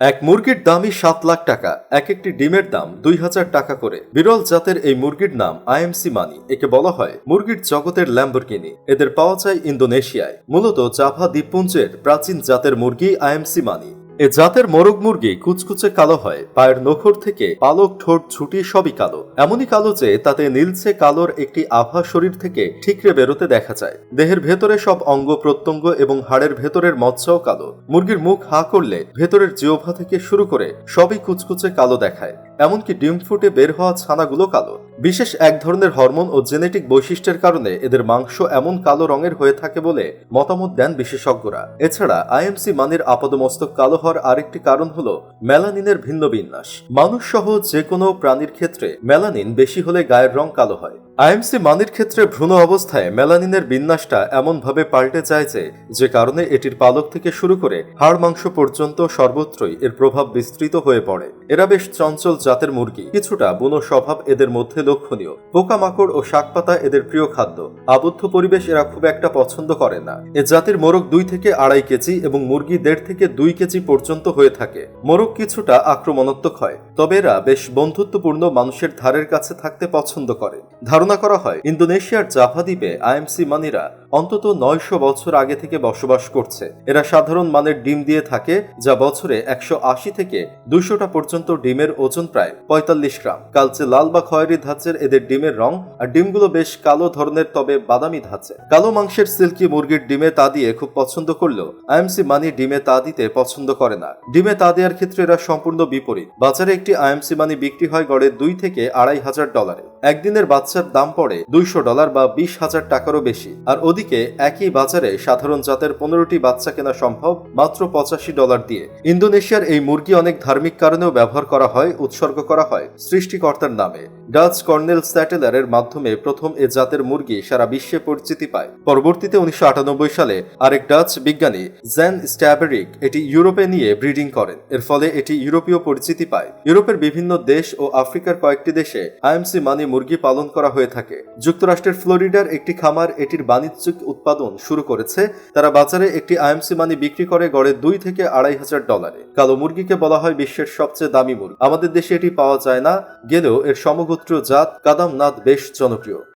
এক মুরগির দামই সাত লাখ টাকা, এক একটি ডিমের দাম দুই হাজার টাকা করে। বিরল জাতের এই মুরগির নাম আইএমসি মানি, একে বলা হয় মুরগির জগতের ল্যাম্বরগিনি। এদের পাওয়া যায় ইন্দোনেশিয়ায়। মূলত জাভা দ্বীপপুঞ্জের প্রাচীন জাতের মুরগি আইএমসি মানি। এ জাতের মোরগ মুরগি কুচকুচে কালো হয়, পায়ের নখর থেকে পালক ঠোঁট ছুটি সবই কালো। এমনই কালো যে তাতে নীলছে কালোর একটি আভা শরীর থেকে ঠিকরে বেরোতে দেখা যায়। দেহের ভেতরে সব অঙ্গ প্রত্যঙ্গ এবং হাড়ের ভেতরের মজ্জাও কালো। মুরগির মুখ হা করলে ভেতরের জিওভা থেকে শুরু করে সবই কুচকুচে কালো দেখায়। এমনকি ডিম ফুটে বের হওয়া ছানাগুলো কালো। বিশেষ এক ধরনের হরমোন ও জেনেটিক বৈশিষ্ট্যের কারণে এদের মাংস এমন কালো রঙের হয়ে থাকে বলে মতামত দেন বিশেষজ্ঞরা। এছাড়া আইএমসি মানের আপাদমস্তক কালো হওয়ার আরেকটি কারণ হল মেলানিনের ভিন্ন বিন্যাস। মানুষ সহ যে কোনো প্রাণীর ক্ষেত্রে মেলানিন বেশি হলে গায়ের রং কালো হয়। আইএমসি মানির ক্ষেত্রে ভ্রূণ অবস্থায় মেলানিনের বিন্যাসটা এমনভাবে পাল্টে যায় যে যে কারণে এটির পালক থেকে শুরু করে হাড় মাংস পর্যন্ত সর্বত্রই এর প্রভাব বিস্তৃত হয়ে পড়ে। এরা বেশ চঞ্চল জাতের মুরগি। কিছুটা বুনো স্বভাব এদের মধ্যে লক্ষণীয় পোকামাকড় ও শাকপাতা এদের প্রিয় খাদ্য। আবদ্ধ পরিবেশ এরা খুব একটা পছন্দ করে না। এ জাতির মোরগ দুই থেকে আড়াই কেজি এবং মুরগি দেড় থেকে দুই কেজি পর্যন্ত হয়ে থাকে। মোরগ কিছুটা আক্রমণাত্মক হয়, তবে এরা বেশ বন্ধুত্বপূর্ণ মানুষের ধারের কাছে থাকতে পছন্দ করে। ধারণা করা হয়, ইন্দোনেশিয়ার জাভা দ্বীপে আইএমসি মানিরা অন্তত নয়শো বছর আগে থেকে বসবাস করছে। এরা সাধারণ মানের ডিম দিয়ে থাকে, যা বছরে একশো আশি থেকে দুশোটা পর্যন্ত ডিমের ওজন প্রায় পঁয়তাল্লিশ গ্রাম। কালচে লাল বা খয়েরি ধাঁচের এদের ডিমের রং আর ডিমগুলো বেশ কালো ধরনের, তবে বাদামি ধাঁচে। কালো মাংসের সিল্কি মুরগির ডিমে তা দিয়ে খুব পছন্দ করলেও আইএমসি মানি ডিমে তা দিতে পছন্দ করে না। ডিমে তা দেওয়ার ক্ষেত্রে এরা সম্পূর্ণ বিপরীত। বাজারে একটি আইএমসি মানি বিক্রি হয় গড়ে দুই থেকে আড়াই হাজার ডলারে। একদিনের বাচ্চার দাম পড়ে দুইশো ডলার বা বিশ হাজার টাকারও বেশি। আর ওদিকে একই বাজারে সাধারণ জাতের পনেরোটি বাচ্চা কেনা সম্ভব মাত্র পঁচাশি ডলার দিয়ে। ইন্দোনেশিয়ার এই মুরগি অনেক ধার্মিক কারণেও ব্যবহার করা হয়, উৎসর্গ করা হয় সৃষ্টিকর্তার নামে। ডাচ কর্নেল স্যাটেলারের মাধ্যমে প্রথম এ জাতের মুরগি সারা বিশ্বে পরিচিতি পায়। পরবর্তীতে উনিশশো আটানব্বই সালে আরেক ডাচ বিজ্ঞানী জ্যান স্ট্যাবেরিক এটি ইউরোপে নিয়ে ব্রিডিং করেন। এর ফলে এটি ইউরোপীয় পরিচিতি পায়। ইউরোপের বিভিন্ন দেশ ও আফ্রিকার কয়েকটি দেশে আইএমসি মানি মুরগি পালন করা হয়ে থাকে। যুক্তরাষ্ট্রের ফ্লোরিডার একটি খামার এটির বাণিজ্যিক উৎপাদন শুরু করেছে। তারা বাজারে একটি আইএমসি মানি বিক্রি করে গড়ে দুই থেকে আড়াই হাজার ডলারে। কালো মুরগিকে বলা হয় বিশ্বের সবচেয়ে দামি মুরগি। আমাদের দেশে এটি পাওয়া যায় না। গেলেও এর সমগোত্রীয় জাত কাদামনাথ বেশ জনপ্রিয়।